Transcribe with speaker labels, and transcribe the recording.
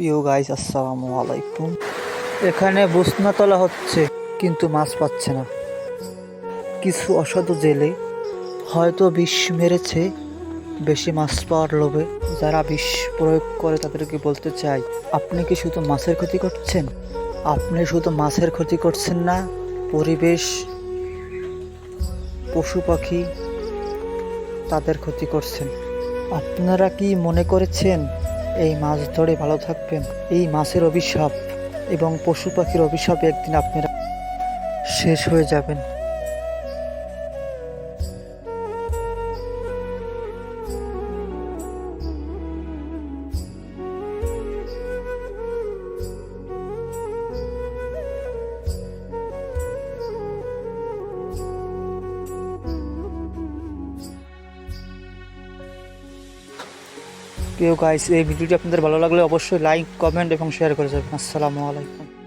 Speaker 1: প্রিয় গাইস আসসালামু আলাইকুম। এখানে বসনা তোলা হচ্ছে, কিন্তু মাছ পাচ্ছে না। কিছু অসাধু জেলে হয়তো বিষ মেরেছে, বেশি মাছ পাওয়ার লোভে। যারা বিষ প্রয়োগ করে তাদেরকে বলতে চাই, আপনি কি শুধু মাছের ক্ষতি করছেন? আপনি শুধু মাছের ক্ষতি করছেন না, পরিবেশ, পশু পাখি তাদের ক্ষতি করছেন। আপনারা কি মনে করেছেন এই মাছ ধরে ভালো থাকবেন। এই মাছের অভিশাপ এবং পশু পাখির অভিশাপে একদিন আপনারা শেষ হয়ে যাবেন। প্রিয় গাইস এই ভিডিওটি আপনাদের ভালো লাগলে অবশ্যই লাইক কমেন্ট এবং শেয়ার করে যাবেন। আসসালামু আলাইকুম।